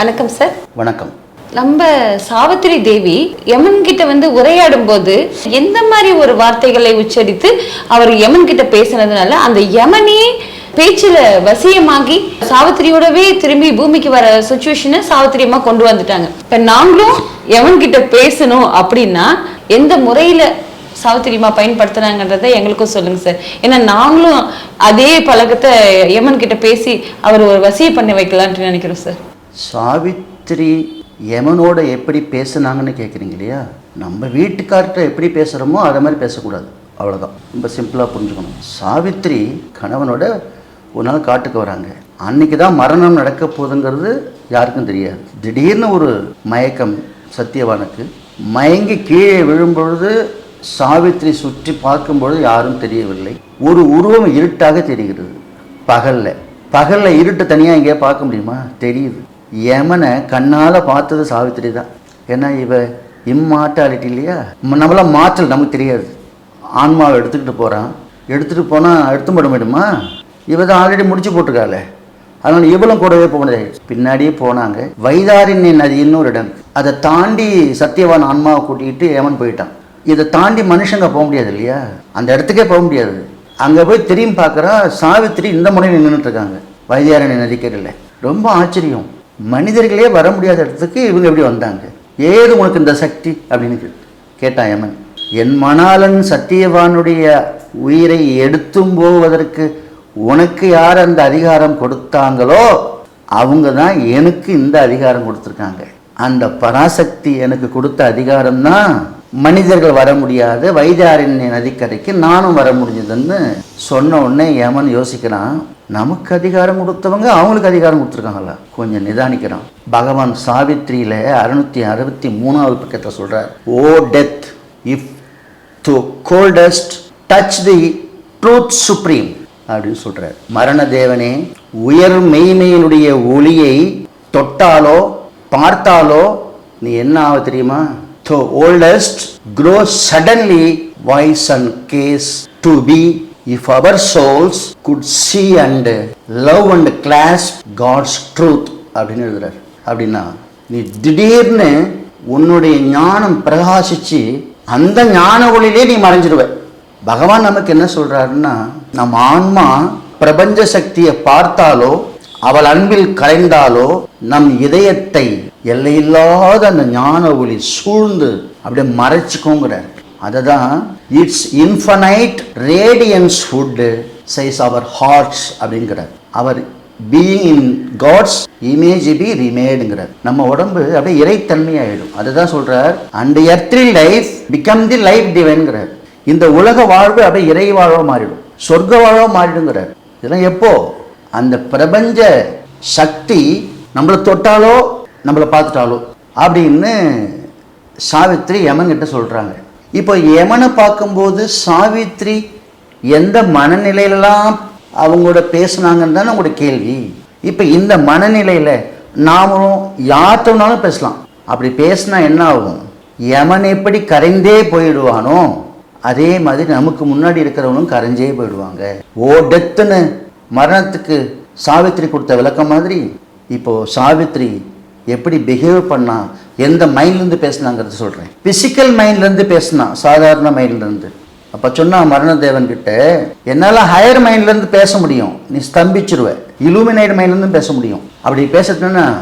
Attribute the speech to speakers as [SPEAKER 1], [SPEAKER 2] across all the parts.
[SPEAKER 1] வணக்கம் சார்
[SPEAKER 2] வணக்கம்.
[SPEAKER 1] நம்ம சாவித்திரி தேவி யமன் கிட்ட வந்து உரையாடும் போது எந்த மாதிரி ஒரு வார்த்தைகளை உச்சரித்து அவர் யமன் கிட்ட பேசினதுனால அந்த யமனே பேச்சுல வசியமாகி சாவித்திரியோடவே திரும்பி பூமிக்கு வர சுச்சுவேஷனை சாவித்திரி அம்மா கொண்டு வந்துட்டாங்க. இப்ப நாங்களும் யமன் கிட்ட பேசணும் அப்படின்னா எந்த முறையில சாவித்திரி அம்மா பயன்படுத்துனாங்கன்றதை எங்களுக்கும் சொல்லுங்க சார் ஏன்னா நாங்களும் அதே பழக்கத்தை யமன் கிட்ட பேசி அவர் ஒரு வசிய பண்ணி வைக்கலான்ட்டு நினைக்கிறோம் சார்
[SPEAKER 2] சாவித்திரி யமனோட எப்படி பேசுனாங்கன்னு கேட்குறீங்க இல்லையா? நம்ம வீட்டுக்கார்கிட்ட எப்படி பேசுகிறோமோ அதை மாதிரி பேசக்கூடாது. அவ்வளோதான் ரொம்ப சிம்பிளாக புரிஞ்சுக்கணும். சாவித்திரி கணவனோட ஒரு நாள் காட்டுக்கு வராங்க. அன்னைக்கு தான் மரணம் நடக்க போகுதுங்கிறது யாருக்கும் தெரியாது. திடீர்னு ஒரு மயக்கம் சத்தியவானுக்கு. மயங்கி கீழே விழும்பொழுது சாவித்திரி சுற்றி பார்க்கும்பொழுது யாரும் தெரியவில்லை. ஒரு உருவம் இருட்டாக தெரிகிறது. பகலில். பகலில் இருட்டு தனியாக எங்கேயா பார்க்க முடியுமா? தெரியுது. யமனை கண்ணால் பார்த்தது சாவித்திரி தான். ஏன்னா இவ இம்மார்டாலிட்டி இல்லையா? நம்மளாம் மாற்றல் நமக்கு தெரியாது. ஆன்மாவை எடுத்துக்கிட்டு போகிறான் எடுத்துகிட்டு போனால் எடுத்து போட முடியுமா? இவ தான் ஆல்ரெடி முடிச்சு போட்டிருக்காளே. அதனால் இவளும் கூடவே போனது பின்னாடியே போனாங்க. வைதாரிணி நதின்னு ஒரு இடம். அதை தாண்டி சத்தியவான் ஆன்மாவை கூட்டிக்கிட்டு யமன் போயிட்டான். இதை தாண்டி மனுஷங்க போக முடியாது இல்லையா? அந்த இடத்துக்கே போக முடியாது. அங்கே போய் திரும்பி பார்க்குறா சாவித்திரி இந்த முறையில் நின்றுட்டு இருக்காங்க. வைத்தியாரணி நதிக்கரையில். ரொம்ப ஆச்சரியம். மனிதர்களே வர முடியாத இடத்துக்கு இவங்க எப்படி வந்தாங்க? ஏது உனக்கு இந்த சக்தி? அப்படின்னு கேட்டு கேட்டான் யமன் என் மணாளன் சத்தியவானுடைய உயிரை எடுத்தும் போவதற்கு உனக்கு யார் அந்த அதிகாரம் கொடுத்தாங்களோ அவங்க தான் எனக்கு இந்த அதிகாரம் கொடுத்துருக்காங்க. அந்த பராசக்தி எனக்கு கொடுத்த அதிகாரம் தான் மனிதர்கள் வர முடியாத. வைதாரண்ய நதிக்கரைக்கு நானும் வர முடிஞ்சதுன்னு சொன்ன உடனே ஏமன் யோசிக்கிறான் நமக்கு அதிகாரம் கொடுத்தவங்க அவங்களுக்கு அதிகாரம் கொடுத்துருக்காங்களா? கொஞ்சம் நிதானிக்கிறான். பகவான் சாவித்ரியில அறுநூத்தி அறுபத்தி மூணாவது பக்கத்தில் சொல்றார் O death if to coldest touch the truth supreme அப்படின்னு சொல்றார். மரண தேவனே உயர் மெய்மையினுடைய ஒளியை தொட்டாலோ பார்த்தாலோ நீ என்ன ஆக தெரியுமா? The oldest grow suddenly wise and case to be if our souls could see and love and clasp God's truth அப்படின்னு எழுதுறார். அப்படின்னா நீ திடீர்னு உன்னுடைய ஞானம் பிரகாசிச்சு அந்த ஞான ஒளியிலே நீ மறைஞ்சிடுவ பகவான் நமக்கு என்ன சொல்றாருன்னா நம் ஆன்மா பிரபஞ்ச சக்தியை பார்த்தாலோ அவள் அன்பில் கலைந்தாலோ நம் இதயத்தை எல்லையில்லாத அந்த ஞான ஒளி சூழ்ந்து அப்படியே மறைச்சிக்கோங்கிறார். அதை தான் its infinite radiance foot size our hearts அப்படிங்கிறார். Our being in God's image be ரிமேடுங்கிறார் நம்ம உடம்பு அப்படியே இறைத்தன்மை அதை அதுதான் சொல்கிறார் and earthly life become the life டிவைன்கிறார் இந்த உலக வாழ்வு அப்படியே இறை வாழ்வாக மாறிடும். சொர்க்க வாழ்வாக மாறிடுங்கிறார். இதெல்லாம் எப்போ? அந்த பிரபஞ்ச சக்தி நம்மளை தொட்டாலோ நம்மளை பார்த்துட்டாலோ? அப்படின்னு சாவித்ரி யமன்கிட்ட சொல்கிறாங்க இப்போ யமனை பார்க்கும்போது சாவித்ரி எந்த மனநிலையிலலாம் அவங்களோட பேசுனாங்கன்னு தானே உங்களோட கேள்வி. இப்போ இந்த மனநிலையில் நாமளும் யார்கிட்டனாலும் பேசலாம். அப்படி பேசினா என்ன ஆகும்? யமன் எப்படி கரைந்தே போயிடுவானோ அதே மாதிரி நமக்கு முன்னாடி இருக்கிறவனும் கரைஞ்சே போயிடுவாங்க. ஓ டெத்துன்னு மரணத்துக்கு சாவித்ரி கொடுத்த விளக்கம் மாதிரி இப்போது சாவித்ரி எப்படி பிஹேவ் பண்ணா எந்த மைண்ட்லேருந்து பேசினாங்கிறது சொல்கிறேன் ஃபிசிக்கல் மைண்ட்லேருந்து பேசினா சாதாரண மைண்ட்லேருந்து அப்போ சொன்னா மரணதேவன் கிட்ட என்னால் ஹையர் மைண்ட்லேருந்து பேச முடியும். நீ ஸ்தம்பிச்சிருவ. இலுமினைடு மைண்ட்லேருந்து பேச முடியும். அப்படி பேசுறதுன்னா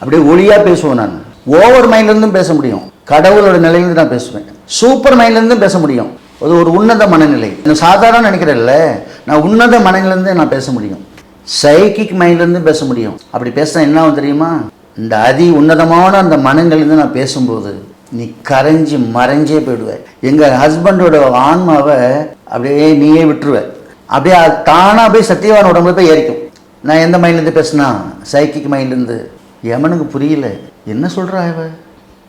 [SPEAKER 2] அப்படியே ஒளியாக பேசுவேன் நான். ஓவர் மைண்ட்லேருந்தும் பேச முடியும். கடவுளோட நிலையிலேருந்து நான் பேசுவேன். சூப்பர் மைண்ட்லேருந்தும் பேச முடியும். அது ஒரு உன்னத மனநிலை. நான் சாதாரண நினைக்கிறேன்ல நான் உன்னத மனநிலேருந்து நான் பேச முடியும். சைக்கிக் மைண்ட்லேருந்து பேச முடியும். அப்படி பேசினா என்ன தெரியுமா? இந்த அதி உன்னதமான அந்த மனங்கள்லேருந்து நான் பேசும்போது நீ கரைஞ்சி மறைஞ்சே போயிடுவ. எங்கள் ஹஸ்பண்டோட ஆன்மாவை அப்படியே நீயே விட்டுருவ. அப்படியே அது தானாக போய் சத்தியவான உடம்புல போய் ஏறிக்கும். நான் எந்த மைண்ட்லேருந்து பேசுனா? சைக்கிக் மைண்ட்லேருந்து எமனுக்கு புரியல. என்ன சொல்கிறா இவ?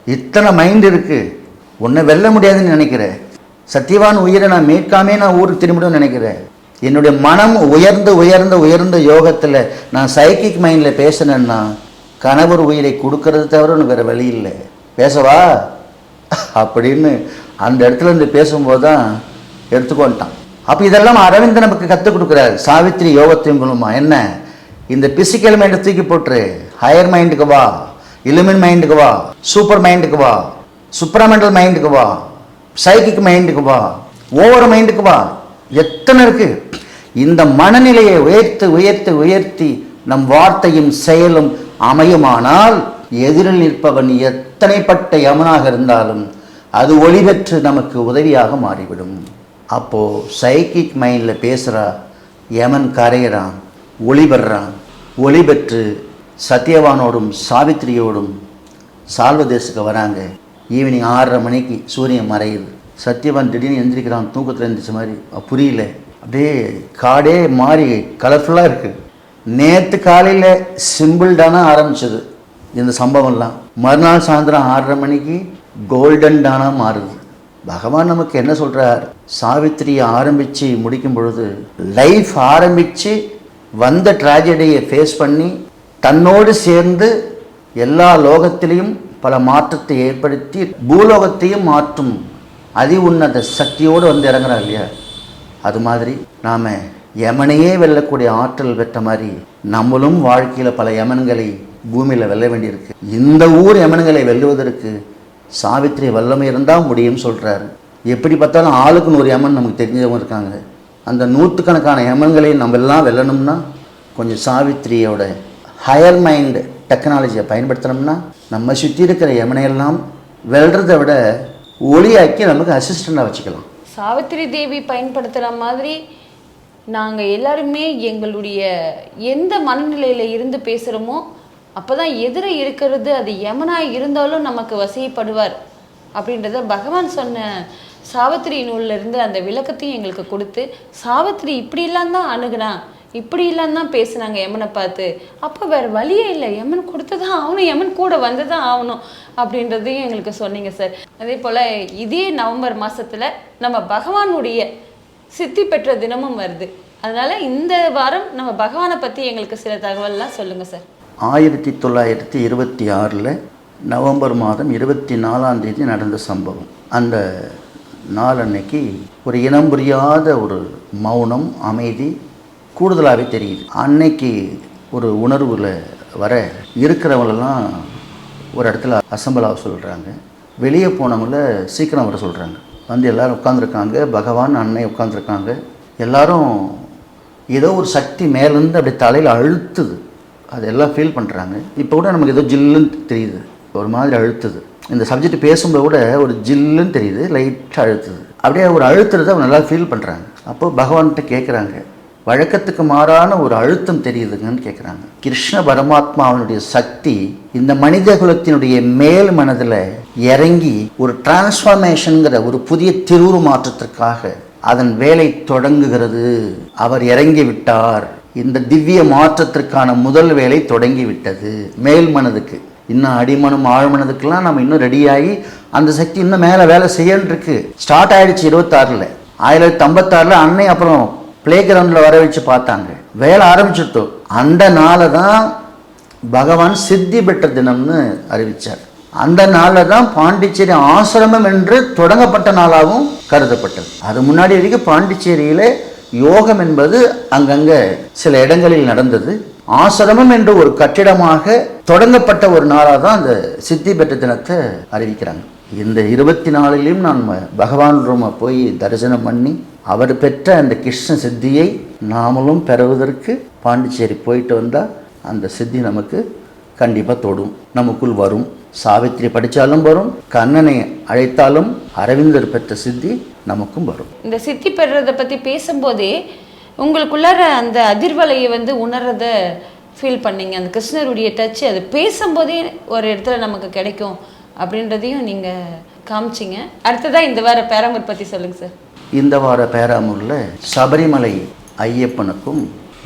[SPEAKER 2] இத்தனை மைண்ட் இருக்குது உன்னை வெல்ல முடியாதுன்னு நினைக்கிறேன் சத்தியவான் உயிரை நான் மீட்காமே நான் ஊருக்கு திரும்பிடும்னு நினைக்கிறேன் என்னுடைய மனம் உயர்ந்து உயர்ந்த உயர்ந்த யோகத்தில் நான் சைக்கிக் மைண்டில் பேசினேன்னா கணவர் உயிரை கொடுக்கறது தவிர ஒன்று வேறு வழி இல்லை. பேசவா? அப்படின்னு அந்த இடத்துல இருந்து பேசும்போது தான் எடுத்துக்கொண்டான். அப்போ இதெல்லாம் அரவிந்த் நமக்கு கற்றுக் கொடுக்குறாரு. சாவித்திரி யோகத்தையும் மூலமா என்ன? இந்த பிசிக்கல் மைண்டை தூக்கி போட்டுரு. ஹையர் மைண்டுக்கு வா. இலுமின் மைண்டுக்கு வா. சூப்பர் மைண்டுக்கு வா. சுப்ரமெண்டல் மைண்டுக்கு வா. சைக்கிக் மைண்டுக்கு வா. ஓவர் மைண்டுக்கு வா. எத்தனை இருக்கு? இந்த மனநிலையை உயர்த்து உயர்த்து உயர்த்தி நம் வார்த்தையும் செயலும் அமையுமானால் எதிரில் நிற்பவன் எத்தனைப்பட்ட யமனாக இருந்தாலும் அது ஒளிபெற்று நமக்கு உதவியாக மாறிவிடும். அப்போது சைக்கிக் மைண்டில் பேசுகிறா யமன் கரையிறான் ஒளி பெறான் ஒளி பெற்று சத்யவானோடும் சாவித்திரியோடும் சால்வதேசுக்கு வராங்க. ஈவினிங் ஆறரை மணிக்கு சூரியன் மறையுது. சத்யவான் திடீர்னு எந்திரிக்கிறான் தூக்கத்தில் எந்திரிச்ச மாதிரி. புரியல. அப்படியே காடே மாறி கலர்ஃபுல்லாக இருக்குது நேற்று காலையில் சிம்பிள் டானா ஆரம்பிச்சது இந்த சம்பவம்லாம். மறுநாள் சாயந்தரம் ஆறரை மணிக்கு கோல்டன் டானா மாறுது. பகவான் நமக்கு என்ன சொல்கிறார் சாவித்திரியை ஆரம்பித்து முடிக்கும் பொழுது லைஃப் ஆரம்பித்து வந்த ட்ராஜடியை ஃபேஸ் பண்ணி தன்னோடு சேர்ந்து எல்லா லோகத்திலையும் பல மாற்றத்தை ஏற்படுத்தி பூலோகத்தையும் மாற்றும் அதி உன்னத சக்தியோடு வந்து இறங்குறா இல்லையா? அது மாதிரி நாம் யமனையே வெல்லக்கூடிய ஆற்றல் பெற்ற மாதிரி நம்மளும் வாழ்க்கையில் பல யமன்களை பூமியில் வெல்ல வேண்டியிருக்கு. இந்த ஊர் யமன்களை வெல்லுவதற்கு சாவித்திரி வல்லமை இருந்தால் முடியும்னு சொல்கிறாரு எப்படி பார்த்தாலும் ஆளுக்கு நூறு யமன் நமக்கு தெரிஞ்சவங்க இருக்காங்க. அந்த நூற்றுக்கணக்கான யமன்களை நம்ம எல்லாம் வெல்லணும்னா கொஞ்சம் சாவித்திரியோட ஹையர் மைண்ட் டெக்னாலஜியை பயன்படுத்தினோம்னா நம்ம சுற்றி இருக்கிற யமனையெல்லாம் வெல்றதை விட ஒளியாக்கி நமக்கு அசிஸ்டண்டாக வச்சுக்கலாம்.
[SPEAKER 1] சாவித்திரி தேவி பயன்படுத்துகிற மாதிரி நாங்கள் எல்லாருமே எங்களுடைய எந்த மனநிலையில் இருந்து பேசுகிறோமோ அப்போ தான் எதிர இருக்கிறது அது யமனாக இருந்தாலும் நமக்கு வசியப்படுவார் அப்படின்றத பகவான் சொன்ன சாவித்திரி நூல்லேருந்து அந்த விளக்கத்தையும் எங்களுக்கு கொடுத்து சாவித்திரி இப்படிலாம் தான் அணுகுனா இப்படிலாம் தான் பேசுனாங்க யமனை பார்த்து அப்போ வேற வழியே இல்லை யமன் கொடுத்து தான் ஆகணும் யமன் கூட வந்து தான் ஆகணும் அப்படின்றதையும் எங்களுக்கு சொன்னீங்க சார். அதே போல் இதே நவம்பர் மாதத்தில் நம்ம பகவானுடைய சித்தி பெற்ற தினமும் வருது. அதனால இந்த வாரம் நம்ம பகவானை பற்றி எங்களுக்கு சில தகவல்லாம் சொல்லுங்கள் சார்.
[SPEAKER 2] ஆயிரத்தி தொள்ளாயிரத்தி இருபத்தி ஆறில் நவம்பர் மாதம் இருபத்தி நாலாம் தேதி நடந்த சம்பவம். அந்த நாள் அன்னைக்கு ஒரு இனம் புரியாத ஒரு மௌனம் அமைதி கூடுதலாகவே தெரியுது. அன்னைக்கு ஒரு உணர்வில் வர இருக்கிறவங்களெல்லாம் ஒரு இடத்துல அசம்பலாக சொல்கிறாங்க வெளியே போனவங்கள சீக்கிரம் வர சொல்கிறாங்க வந்து எல்லோரும் உட்காந்துருக்காங்க பகவான் அன்னை உட்காந்துருக்காங்க எல்லாரும் ஏதோ ஒரு சக்தி மேலேருந்து அப்படி தலையில் அழுத்துது. அதெல்லாம் ஃபீல் பண்ணுறாங்க இப்போ கூட நமக்கு ஏதோ ஜில்லுன்னு தெரியுது. ஒரு மாதிரி அழுத்துது. இந்த சப்ஜெக்ட் பேசும்போது கூட ஒரு ஜில்லுன்னு தெரியுது லைட்டாக அழுத்துது. அப்படியே ஒரு அழுத்துறதை அவங்க நல்லா ஃபீல் பண்ணுறாங்க அப்போ பகவான்கிட்ட கேட்குறாங்க வழக்கத்துக்கு மாறான ஒரு அழுத்தம் தெரியுதுங்கன்னு கேட்குறாங்க கிருஷ்ண பரமாத்மா அவனுடைய சக்தி இந்த மனித குலத்தினுடைய மேல் மனதில் இறங்கி ஒரு டிரான்ஸ்ஃபார்மேஷனுங்கிற ஒரு புதிய திருவுரு மாற்றத்திற்காக அதன் வேலை தொடங்குகிறது. அவர் இறங்கி விட்டார். இந்த திவ்ய மாற்றத்திற்கான முதல் வேலை தொடங்கி விட்டது. மேல் மனதுக்கு. இன்னும் அடிமனம் ஆழ்மனதுக்கெல்லாம் நம்ம இன்னும் ரெடியாகி அந்த சக்தி இன்னும் மேலே வேலை செய்யன்னு இருக்கு ஸ்டார்ட் ஆயிடுச்சு இருபத்தாறில். ஆயிரத்தி தொள்ளாயிரத்தி ஐம்பத்தாறில் அன்னை அப்புறம் பிளே கிரவுண்டில் வர வச்சு பார்த்தாங்க. வேலை ஆரம்பிச்சிருத்தோம் அந்த நாளை தான் பகவான் சித்தி பெற்ற தினம்னு அறிவித்தார் அந்த நாளில் தான் பாண்டிச்சேரி ஆசிரமம் என்று தொடங்கப்பட்ட நாளாகவும் கருதப்பட்டது. அது முன்னாடி வரைக்கும் பாண்டிச்சேரியில் யோகம் என்பது அங்கங்கே சில இடங்களில் நடந்தது. ஆசிரமம் என்று ஒரு கட்டிடமாக தொடங்கப்பட்ட ஒரு நாளாக தான் அந்த சித்தி பெற்ற தினத்தை அறிவிக்கிறாங்க. இந்த இருபத்தி நாலுலேயும் நான் பகவான் ரூம போய் தரிசனம் பண்ணி அவர் பெற்ற அந்த கிருஷ்ண சித்தியை நாமளும் பெறுவதற்கு பாண்டிச்சேரி போயிட்டு வந்தால் அந்த சித்தி நமக்கு கண்டிப்பாக தொடும் நமக்குள் வரும். சாவித்திரி படித்தாலும் வரும் கண்ணனை அழைத்தாலும் அரவிந்தர் பெற்ற சித்தி நமக்கும் வரும்.
[SPEAKER 1] இந்த சித்தி பெறுறதை பற்றி பேசும்போதே உங்களுக்குள்ளார அந்த அதிர்வலையை வந்து உணர்றத ஃபீல் பண்ணீங்க. அந்த கிருஷ்ணருடைய டச் அது பேசும்போதே ஒரு இடத்துல நமக்கு கிடைக்கும். அப்படின்றதையும் நீங்கள் காமிச்சிங்க. அடுத்ததாக இந்த வார பேராமூர் பற்றி சொல்லுங்கள் சார்.
[SPEAKER 2] இந்த வார பேராமூரில் சபரிமலை ஐயப்பனுக்கும்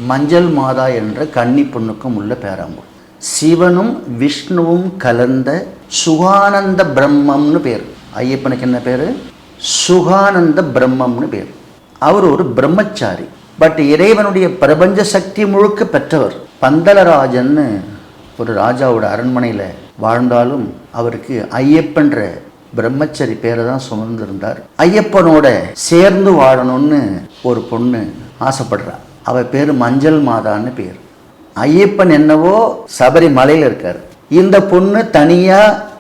[SPEAKER 2] மஞ்சள் மாதா என்ற கன்னி பொண்ணுக்கும் உள்ள பேராமூர். சிவனும் விஷ்ணுவும் கலந்த சுகானந்த பிரம்மம்னு பேர். ஐயப்பனுக்கு என்ன பேர்? சுகானந்த பிரம்மம்னு பேர். அவர் ஒரு பிரம்மச்சாரி. பட் இறைவனுடைய பிரபஞ்ச சக்தி முழுக்க பெற்றவர். பந்தலராஜன்னு ஒரு ராஜாவோட அரண்மனையில் வாழ்ந்தாலும் அவருக்கு ஐயப்பன்ற பிரம்மச்சரி பேரை தான் சுமந்திருந்தார். ஐயப்பனோட சேர்ந்து வாழணும்னு ஒரு பொண்ணு ஆசைப்படுறா. அவ பேர் மஞ்சள் மாதான்னு பேர். ஐயப்பன் என்னவோ சபரிமலையில் இருக்கார். இந்த பொண்ணு தனியா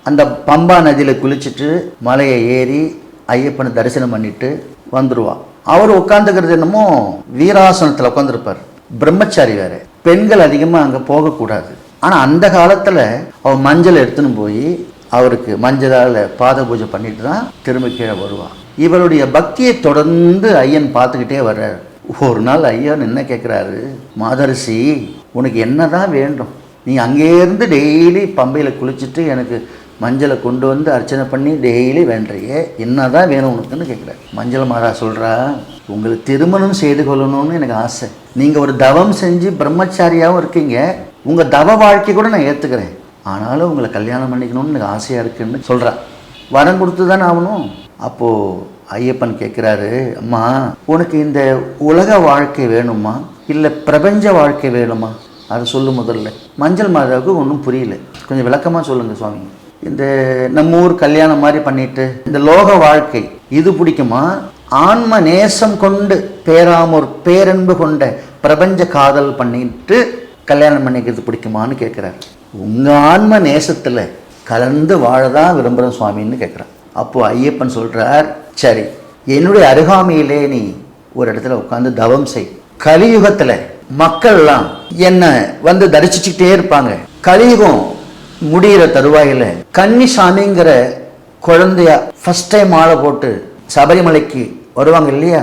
[SPEAKER 2] அந்த பம்பா நதியில் குளிச்சுட்டு மலையை ஏறி ஐயப்பனை தரிசனம் பண்ணிட்டு வந்துருவா. அவர் உட்காந்துக்கிறது என்னமோ வீராசனத்தில் உட்காந்துருப்பார் பிரம்மச்சாரி வேற. பெண்கள் அதிகமாக அங்கே போகக்கூடாது. ஆனால் அந்த காலத்தில் அவன் மஞ்சள் எடுத்துன்னு போய் அவருக்கு மஞ்சளால் பாத பூஜை பண்ணிட்டு தான் திரும்ப கீழே வருவான். இவருடைய பக்தியை தொடர்ந்து ஐயன் பார்த்துக்கிட்டே வர்றார். ஒரு நாள் ஐயன் என்ன கேட்குறாரு மாதரிசி உனக்கு என்ன தான் வேண்டும்? நீ அங்கேருந்து டெய்லி பம்பையில் குளிச்சுட்டு எனக்கு மஞ்சளை கொண்டு வந்து அர்ச்சனை பண்ணி டெய்லி வேண்டுறியே. என்னதான் வேணும் உனக்குன்னு கேட்குறாரு மஞ்சள் மாதா சொல்கிறா உங்களுக்கு திருமணம் செய்து கொள்ளணும்னு எனக்கு ஆசை. நீங்கள் ஒரு தவம் செஞ்சு பிரம்மச்சாரியாகவும் இருக்கீங்க. உங்கள் தவ வாழ்க்கை கூட நான் ஏற்றுக்கிறேன் ஆனாலும் உங்களை கல்யாணம் பண்ணிக்கணும்னு எனக்கு ஆசையாக இருக்குன்னு சொல்கிறா வரம் கொடுத்து தானே ஆகணும். அப்போது ஐயப்பன் கேட்குறாரு அம்மா உனக்கு இந்த உலக வாழ்க்கை வேணுமா? இல்லை பிரபஞ்ச வாழ்க்கை வேணுமா? அதை சொல்லு முதல்ல. மஞ்சள் மாதாவுக்கு ஒன்றும் புரியல. கொஞ்சம் விளக்கமாக சொல்லுங்கள் சுவாமி. இந்த நம்ம ஊர் கல்யாணம் மாதிரி பண்ணிட்டு இந்த லோக வாழ்க்கை இது பிடிக்குமா? ஆன்ம நேசம் கொண்டு பேராமோர் பேரன்பு கொண்ட பிரபஞ்ச காதல் பண்ணிட்டு கல்யாணம் பண்ணிக்கிறது பிடிக்குமான்னு கேட்குறாரு. உங்கள் ஆன்ம நேசத்தில் கலந்து வாழதான் விரும்புகிறேன் சுவாமின்னு கேட்குறான் அப்போ ஐயப்பன் சொல்கிறார் சரி என்னுடைய அருகாமையிலே நீ ஒரு இடத்துல உட்காந்து தவம் செய். கலியுகத்தில் மக்கள்லாம் என்னை வந்து தரிசிச்சுக்கிட்டே இருப்பாங்க. கலியுகம் முடிகிற தருவாயில் கன்னிசாமிங்கிற குழந்தைய ஃபஸ்ட் டைம் மாலை போட்டு சபரிமலைக்கு வருவாங்க இல்லையா?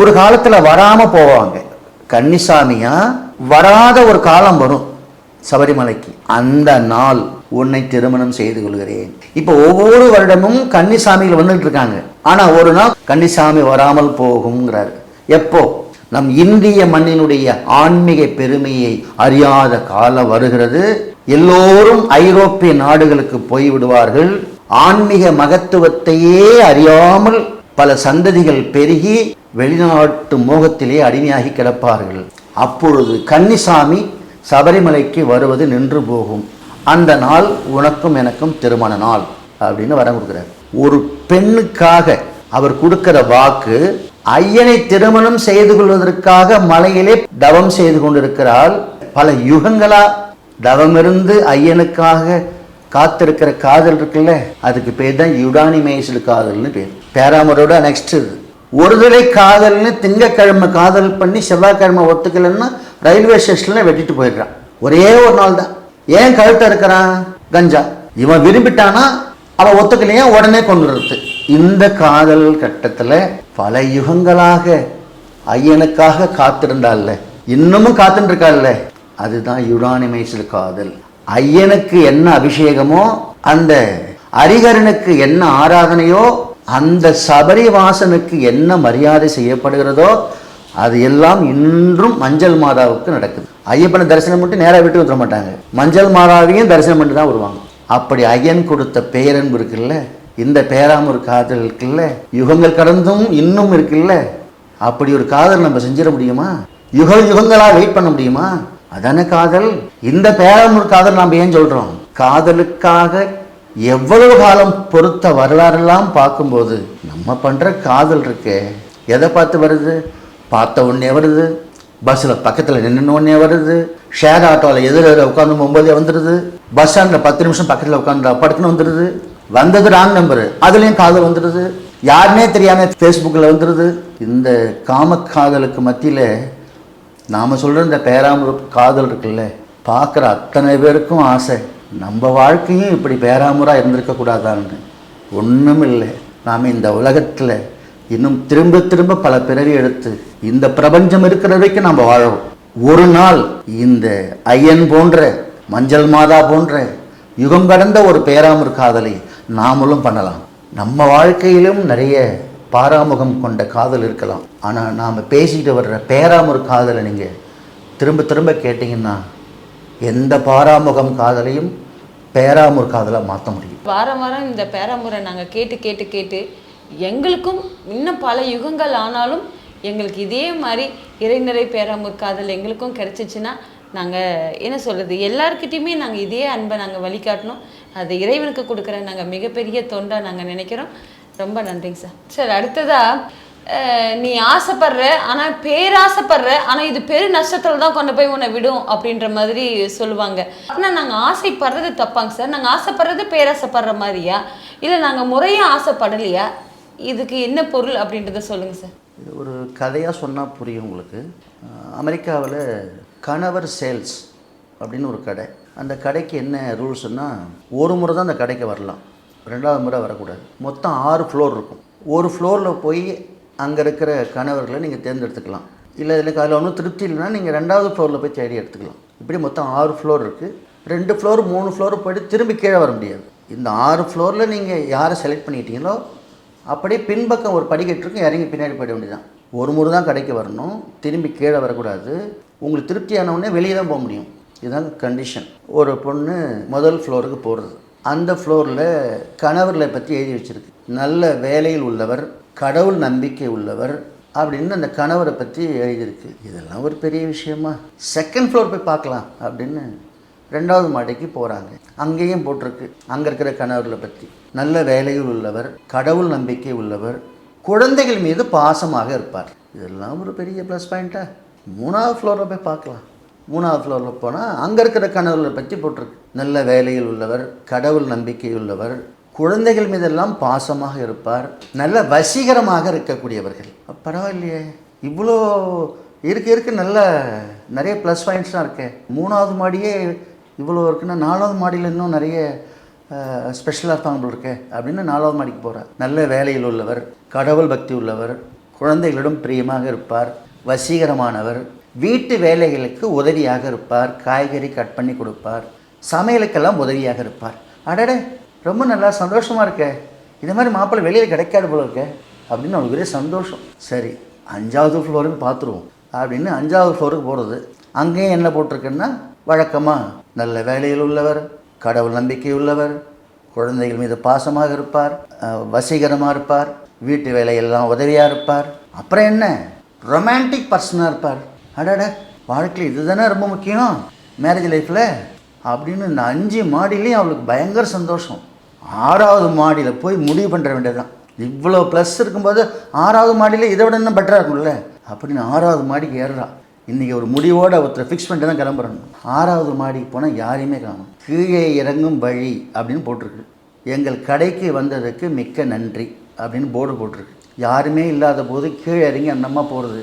[SPEAKER 2] ஒரு காலத்தில் வராமல் போவாங்க. கன்னிசாமியாக வராத ஒரு காலம் வரும் சபரிமலைக்கு. அந்த நாள் உன்னை திருமணம் செய்து கொள்கிறேன். இப்போ ஒவ்வொரு வருடமும் கன்னிசாமிகள் வந்துட்டு இருக்காங்க. ஆனால் ஒரு நாள் கன்னிசாமி வராமல் போகுங்கிறாரு எப்போ? நம் இந்திய மண்ணினுடைய ஆன்மீக பெருமையை அறியாத காலம் வருகிறது. எல்லோரும் ஐரோப்பிய நாடுகளுக்கு போய் விடுவார்கள். ஆன்மீக மகத்துவத்தையே அறியாமல் பல சந்ததிகள் பெருகி வெளிநாட்டு மோகத்திலே அடிமையாகி கிடப்பார்கள். அப்பொழுது கன்னிசாமி சபரிமலைக்கு வருவது நின்று போகும். அந்த நாள் உனக்கும் எனக்கும் திருமண நாள் அப்படின்னு வரம் கொடுக்குறார். ஒரு பெண்ணுக்காக அவர் கொடுக்கிற வாக்கு ஐயனை திருமணம் செய்து கொள்வதற்காக மலையிலே தவம் செய்து கொண்டிருக்கிறாள். பல யுகங்களா தவமிருந்து ஐயனுக்காக காத்திருக்கிற காதல் இருக்குல்ல அதுக்கு பேர் தான் யுடானிமேஸ்டு காதல்னு பேர். பேராமரோட நெக்ஸ்ட் ஒருதலை காதல்னு திங்கக்கிழமை காதல் பண்ணி செவ்வாய்க்கிழமை ஒத்துக்கலைன்னா ரயில்வே ஸ்டேஷனில் வெட்டிட்டு போயிடுறான். ஒரே ஒரு நாள் தான். ஏன் கழுத்தை இருக்கிறான்? கஞ்சா. இவன் விரும்பிட்டானா? அவன் ஒத்துக்கலையா? உடனே கொண்டு இந்த காதல் கட்டத்தில் பல யுகங்களாக ஐயனுக்காக காத்திருந்தாள்ல. இன்னமும் காத்துட்டு அதுதான் யுரானிமைஸ்டு காதல். ஐயனுக்கு என்ன அபிஷேகமோ அந்த அரிகரனுக்கு என்ன ஆராதனையோ அந்த சபரிவாசனுக்கு என்ன மரியாதை செய்யப்படுகிறதோ அது எல்லாம் இன்றும் மஞ்சள் மாதாவுக்கு நடக்குது. ஐயப்பனை தரிசனம் மட்டும் நேராக விட்டு வந்துட மாட்டாங்க. மஞ்சள் மாதாவையும் தரிசனம் பண்ணிட்டு தான் வருவாங்க. அப்படி ஐயன் கொடுத்த பேரன்பு இருக்குல்ல? இந்த பேராமூர் காதல் இருக்குல்ல? யுகங்கள் கடந்தும் இன்னும் இருக்குல்ல? அப்படி ஒரு காதல் நம்ம செஞ்சிட முடியுமா? யுக யுகங்களா வெயிட் பண்ண முடியுமா? அதான காதல்? இந்த பேராமூர் காதல் நாம் ஏன் சொல்றோம்? காதலுக்காக எவ்வளவு காலம் பொறுத்த வரலாறெல்லாம் பார்க்கும்போது நம்ம பண்ணுற காதல் இருக்கே. எதை பார்த்து வருது? பார்த்த உடனே வருது. பஸ்ஸில் பக்கத்தில் நின்று வருது. ஷேர் ஆட்டோவில் எதிர உட்காந்து போகும்போதே வந்துடுது பஸ் ஸ்டாண்டில் பத்து நிமிஷம் பக்கத்தில் உட்காந்து படுத்துன்னு வந்துடுது வந்தது ராங் நம்பரு அதுலேயும் காதல் வந்துடுது யாருனே தெரியாமல் ஃபேஸ்புக்கில் வந்துடுது இந்த காம காதலுக்கு மத்தியில் நாம் சொல்கிற இந்த பேராமூர் காதல் இருக்குல்ல பார்க்குற அத்தனை பேருக்கும் ஆசை. நம்ம வாழ்க்கையும் இப்படி பேராமூராக இருந்திருக்கக்கூடாதான்னு ஒன்றும் இல்லை. நாம் இந்த உலகத்தில் இன்னும் திரும்ப திரும்ப பல பிறவி எடுத்து இந்த பிரபஞ்சம் இருக்கிற வரைக்கும் நம்ம வாழவும் ஒரு நாள் இந்த ஐயன் போன்ற மஞ்சள் மாதா போன்ற யுகம் கடந்த ஒரு பேராமூர் காதலை நாமளும் பண்ணலாம். நம்ம வாழ்க்கையிலும் நிறைய பாராமுகம் கொண்ட காதல் இருக்கலாம். ஆனால் நாம் பேசிட்டு வர்ற பேராமூர் காதலை நீங்கள் திரும்ப திரும்ப கேட்டிங்கன்னா எந்த பாராமுகம் காதலையும் பேராமூர் காதலாக மாற்ற முடியும்.
[SPEAKER 1] வாரம் வாரம் இந்த பேராமூரை நாங்கள் கேட்டு கேட்டு கேட்டு எங்களுக்கும் இன்னும் பல யுகங்கள் ஆனாலும் எங்களுக்கு இதே மாதிரி இறைநிறை பேராமூர் காதல் எங்களுக்கும் கிடச்சிச்சின்னா நாங்கள் என்ன சொல்கிறது எல்லார்கிட்டயுமே நாங்கள் இதே அன்பை நாங்கள் வழிகாட்டணும். அது இறைவனுக்கு கொடுக்குற நாங்கள் மிகப்பெரிய தொண்டாக நாங்கள் நினைக்கிறோம். ரொம்ப நன்றிங்க சார். சார் அடுத்ததா நீ ஆசைப்படுற ஆனால் பேராசைப்படுற ஆனால் இது பெரு நஷ்டத்தில் தான் கொண்டு போய் உன்னை விடும் அப்படின்ற மாதிரி சொல்லுவாங்க. ஆனால் நாங்கள் ஆசைப்படுறது தப்பாங்க சார். நாங்கள் ஆசைப்படுறது பேராசைப்படுற மாதிரியா? இல்லை நாங்கள் முறையாக ஆசைப்படலையா? இதுக்கு என்ன பொருள் அப்படின்றத சொல்லுங்கள் சார்.
[SPEAKER 2] இது ஒரு கதையாக சொன்னால் புரியும் உங்களுக்கு. அமெரிக்காவில் கணவர் சேல்ஸ் அப்படின்னு ஒரு கடை. அந்த கடைக்கு என்ன ரூல்ஸ்னால் ஒரு முறை தான் அந்த கடைக்கு வரலாம். ரெண்டாவது முறை வரக்கூடாது. மொத்தம் ஆறு ஃப்ளோர் இருக்கும். ஒரு ஃப்ளோரில் போய் அங்கே இருக்கிற கணவர்களை நீங்கள் தேர்ந்தெடுத்துக்கலாம். இல்லை எனக்கு அதில் ஒன்றும் திருப்தி இல்லைன்னா நீங்கள் ரெண்டாவது ஃப்ளோரில் போய் தேடி எடுத்துக்கலாம். இப்படி மொத்தம் ஆறு ஃப்ளோர் இருக்குது ரெண்டு ஃப்ளோர் மூணு ஃப்ளோர் போயிட்டு திரும்பி கீழே வர முடியாது. இந்த ஆறு ஃப்ளோரில் நீங்கள் யாரை செலக்ட் பண்ணிட்டீங்களோ அப்படியே பின்பக்கம் ஒரு படிக்கட்டு இருக்கும் இறங்கி பின்னாடி போயிட வேண்டியதான் ஒரு முறை தான் கடைக்கு வரணும். திரும்பி கீழே வரக்கூடாது. உங்களுக்கு திருப்தியான உடனே வெளியே தான் போக முடியும். இதுதான் கண்டிஷன் ஒரு பொண்ணு முதல் ஃப்ளோருக்கு போகிறது அந்த ஃப்ளோரில் கணவர்களை பற்றி எழுதி வச்சுருக்கு. நல்ல வேலையில் உள்ளவர் கடவுள் நம்பிக்கை உள்ளவர் அப்படின்னு அந்த கணவரை பற்றி எழுதியிருக்கு. இதெல்லாம் ஒரு பெரிய விஷயமா? செகண்ட் ஃப்ளோர் போய் பார்க்கலாம் அப்படின்னு ரெண்டாவது மாடிக்கு போகிறாங்க அங்கேயும் போட்டிருக்கு. அங்கே இருக்கிற கணவர்களை பற்றி. நல்ல வேலையில் உள்ளவர் கடவுள் நம்பிக்கை உள்ளவர் குழந்தைகள் மீது பாசமாக இருப்பார். இதெல்லாம் ஒரு பெரிய ப்ளஸ் பாயிண்ட்டா மூணாவது ஃப்ளோரில் போய் பார்க்கலாம். மூணாவது ஃப்ளோரில் போனால் அங்கே இருக்கிற கணவர்களை பற்றி போட்டிருக்கு. நல்ல வேலையில் உள்ளவர் கடவுள் நம்பிக்கை உள்ளவர் குழந்தைகள் மீதெல்லாம் பாசமாக இருப்பார் நல்ல வசீகரமாக இருக்கக்கூடியவர்கள். பரவாயில்லையே. இவ்வளோ இருக்க இருக்க நல்ல நிறைய ப்ளஸ் பாயிண்ட்ஸ்லாம் இருக்கு. மூணாவது மாடியே இவ்வளோ இருக்குன்னா நாலாவது மாடியில் இன்னும் நிறைய ஸ்பெஷலாக இருப்பாங்க போல அப்படின்னு நாலாவது மாடிக்கு போகிறார் நல்ல வேலையில் உள்ளவர் கடவுள் பக்தி உள்ளவர் குழந்தைகளிடம் பிரியமாக இருப்பார் வசீகரமானவர் வீட்டு வேலைகளுக்கு உதவியாக இருப்பார் காய்கறி கட் பண்ணி கொடுப்பார் சமையலுக்கெல்லாம் உதவியாக இருப்பார். அடடே ரொம்ப நல்லா சந்தோஷமாக இருக்கே. இந்த மாதிரி மாப்பிள்ளை வெளியில் கிடைக்காது போல இருக்கே. அப்படின்னு அவனுக்கு பெரிய சந்தோஷம். சரி அஞ்சாவது ஃப்ளோருக்கு பார்த்துருவோம் அப்படின்னு அஞ்சாவது ஃப்ளோருக்கு போகிறது அங்கேயும் என்ன போட்டிருக்குன்னா வழக்கமாக நல்ல வேலையில் உள்ளவர் கடவுள் நம்பிக்கை உள்ளவர் குழந்தைகள் மீது பாசமாக இருப்பார் வசீகரமாக இருப்பார் வீட்டு வேலையெல்லாம் உதவியாக இருப்பார். அப்புறம் என்ன? ரொமான்டிக் பர்சனாக இருப்பார். அடாடா வாழ்க்கையில் இதுதானே ரொம்ப முக்கியம்? மேரேஜ் லைஃப்பில் அப்படின்னு இந்த அஞ்சு மாடிலையும் அவளுக்கு பயங்கர சந்தோஷம். ஆறாவது மாடியில் போய் முடிவு பண்ணுற வேண்டியதுதான். இவ்வளோ ப்ளஸ் இருக்கும்போது ஆறாவது மாடியில் இதை விட இன்னும் பெட்டராக இருக்கும்ல? அப்படின்னு ஆறாவது மாடிக்கு ஏறுறா. இன்றைக்கி ஒரு முடிவோடு ஒருத்தரை ஃபிக்ஸ் பண்ணிட்டு தான் கிளம்புறணும் ஆறாவது மாடிக்கு போனால் யாரையுமே காணும். கீழே இறங்கும் வழி அப்படின்னு போட்டிருக்கு. எங்கள் கடைக்கு வந்ததுக்கு மிக்க நன்றி அப்படின்னு போர்டு போட்டிருக்கு. யாருமே இல்லாத போது கீழே இறங்கி அந்தம்மா போகிறது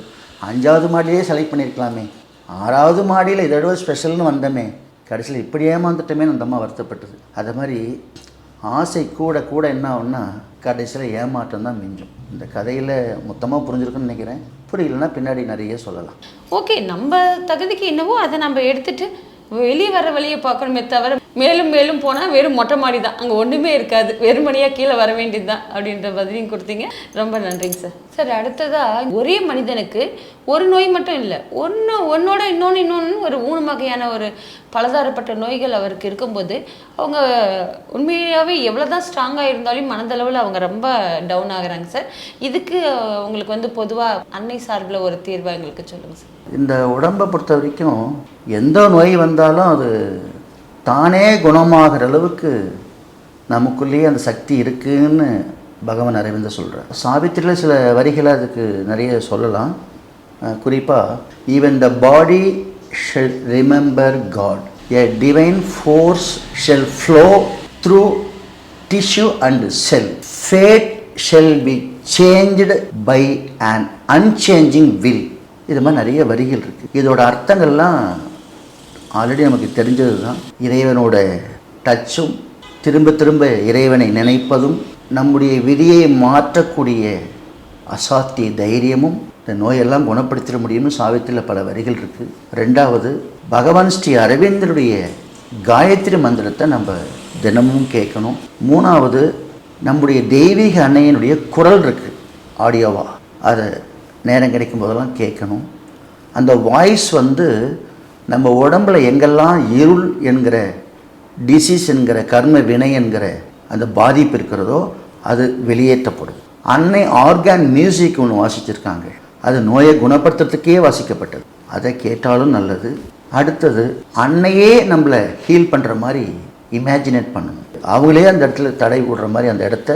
[SPEAKER 2] அஞ்சாவது மாடியிலே செலக்ட் பண்ணியிருக்கலாமே. ஆறாவது மாடியில் இதை ஸ்பெஷல்னு வந்தோமே. கடைசியில் இப்படி ஏமாந்துட்டோமேன்னு அந்த அம்மா வருத்தப்பட்டது. அது மாதிரி ஆசை கூட கூட என்ன ஆகும்னா கடைசியில் ஏமாற்றம் தான் மிஞ்சும். இந்த கதையில் மொத்தமாக புரிஞ்சிருக்குன்னு நினைக்கிறேன். புரியலன்னா பின்னாடி நிறைய சொல்லலாம்.
[SPEAKER 1] ஓகே நம்ம தகுதிக்கு என்னவோ அதை நம்ம எடுத்துட்டு வெளியே வர வழியை பார்க்கணுமே தவிர மேலும் மேலும் போனால் வெறும் மொட்டை மாடி தான். அங்கே ஒன்றுமே இருக்காது. வெறுமனையாக கீழே வர வேண்டியது தான் அப்படின்ற பதிலையும் கொடுத்தீங்க. ரொம்ப நன்றிங்க சார். சார் அடுத்ததா ஒரே மனிதனுக்கு ஒரு நோய் மட்டும் இல்லை. ஒன்று ஒன்னோட இன்னொன்று இன்னொன்று ஒரு மூணு வகையான ஒரு பலதாரப்பட்ட நோய்கள் அவருக்கு இருக்கும்போது அவங்க உண்மையாகவே எவ்வளோ தான் ஸ்ட்ராங்காக இருந்தாலும் மனதளவில் அவங்க ரொம்ப டவுன் ஆகுறாங்க சார். இதுக்கு உங்களுக்கு வந்து பொதுவாக அன்னை சார்பில் ஒரு தீர்வை எங்களுக்கு சொல்லுங்கள் சார்.
[SPEAKER 2] இந்த உடம்பை பொறுத்த வரைக்கும் எந்த நோய் வந்தாலும் அது தானே குணமாகிற அளவுக்கு நமக்குள்ளேயே அந்த சக்தி இருக்குன்னு பகவான் அரவிந்தர் சொல்கிறார் சாவித்திரியில் சில வரிகளை அதுக்கு நிறைய சொல்லலாம். குறிப்பாக even the body shall remember God a divine force shall flow through tissue and cell fat shall be change by and unchanging will இது மாதிரி நிறைய வரிகள் இருக்குது இதோட அர்த்தங்கள்லாம் ஆல்ரெடி நமக்கு தெரிஞ்சது தான். இறைவனோட டச்சும் திரும்ப திரும்ப இறைவனை நினைப்பதும் நம்முடைய விதியை மாற்றக்கூடிய அசாத்திய தைரியமும் இந்த நோயெல்லாம் குணப்படுத்திட முடியும்னு சாவித்தில் பல வரிகள் இருக்குது ரெண்டாவது பகவான் ஸ்ரீ அரவிந்தருடைய காயத்ரி மந்திரத்தை நம்ம தினமும் கேட்கணும். மூணாவது நம்முடைய தெய்வீக அன்னையினுடைய குரல் இருக்குது ஆடியோவா. அதை நேரம் கிடைக்கும் போதெல்லாம் கேட்கணும். அந்த வாய்ஸ் வந்து நம்ம உடம்புல எங்கெல்லாம் இருள் என்கிற டிசீஸ் என்கிற கர்ம வினை என்கிற அந்த பாதிப்பு இருக்கிறதோ அது வெளியேற்றப்படும். அன்னை ஆர்கான் மியூசிக் ஒன்று வாசிச்சிருக்காங்க. அது நோயை குணப்படுத்துறதுக்கே வாசிக்கப்பட்டது. அதை கேட்டாலும் நல்லது. அடுத்தது அன்னையே நம்மளை ஹீல் பண்ணுற மாதிரி இமேஜினேட் பண்ணணும் அவங்களே அந்த இடத்துல தடை விடுற மாதிரி அந்த இடத்த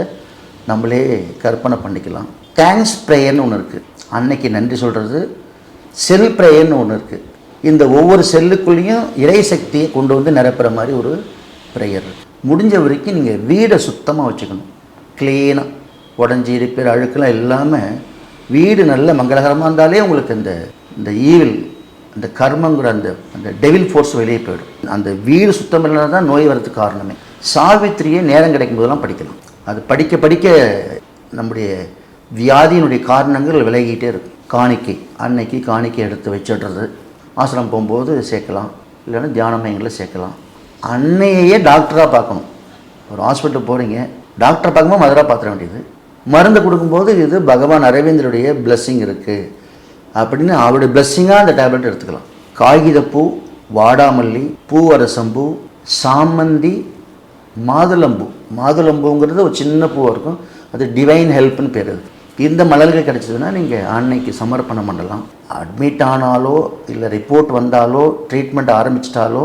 [SPEAKER 2] நம்மளே கற்பனை பண்ணிக்கலாம். தேங்க்ஸ் ப்ரேயர்னு ஒன்று இருக்குது அன்னைக்கு நன்றி சொல்கிறது செல் ப்ரேயர்னு ஒன்று இருக்குது இந்த ஒவ்வொரு செல்லுக்குள்ளேயும் இறை சக்தியை கொண்டு வந்து நிரப்புற மாதிரி ஒரு ப்ரேயர் முடிஞ்ச வரைக்கும் நீங்கள் வீடை சுத்தமாக வச்சுக்கணும். க்ளீனாக உடஞ்சி ரிப்பேர் அழுக்கெல்லாம் இல்லாமல் வீடு நல்ல மங்களகரமாக இருந்தாலே உங்களுக்கு இந்த இந்த ஈவில் அந்த கர்மங்கிற அந்த அந்த டெவில் ஃபோர்ஸ் வெளியே போயிடும். அந்த வீடு சுத்தம் இல்லைனா தான் நோய் வரதுக்கு காரணமே. சாவித்திரியை நேரம் கிடைக்கும் போதெல்லாம் படிக்கலாம். அது படிக்க படிக்க நம்முடைய வியாதியினுடைய காரணங்கள் விலகிட்டே இருக்கும். காணிக்கை. அன்னைக்கு காணிக்கை எடுத்து வச்சிடுறது. ஆசிரமம் போகும்போது சேர்க்கலாம். இல்லைன்னா தியான மையங்களில் சேர்க்கலாம். அன்னையே டாக்டராக பார்க்கணும். ஒரு ஹாஸ்பிட்டல் போகிறீங்க டாக்டரை பார்க்கும்போது மதுராக பார்த்துட வேண்டியது. மருந்து கொடுக்கும்போது இது பகவான் அரவிந்தருடைய பிளஸ்ஸிங் இருக்குது அப்படின்னு அவருடைய பிளஸ்ஸிங்காக அந்த டேப்லெட் எடுத்துக்கலாம். காகிதப்பூ வாடாமல்லி பூவரசம்பூ சாமந்தி மாதுளம்பூ. மாதுளம்பூங்கிறது ஒரு சின்ன பூவாக இருக்கும். அது டிவைன் ஹெல்ப்னு பேர் அது. இந்த மலர்கள் கிடச்சிதுன்னா நீங்கள் அன்னைக்கு சமர்ப்பணம் பண்ணலாம். அட்மிட் ஆனாலோ இல்லை ரிப்போர்ட் வந்தாலோ ட்ரீட்மெண்ட் ஆரம்பிச்சிட்டாலோ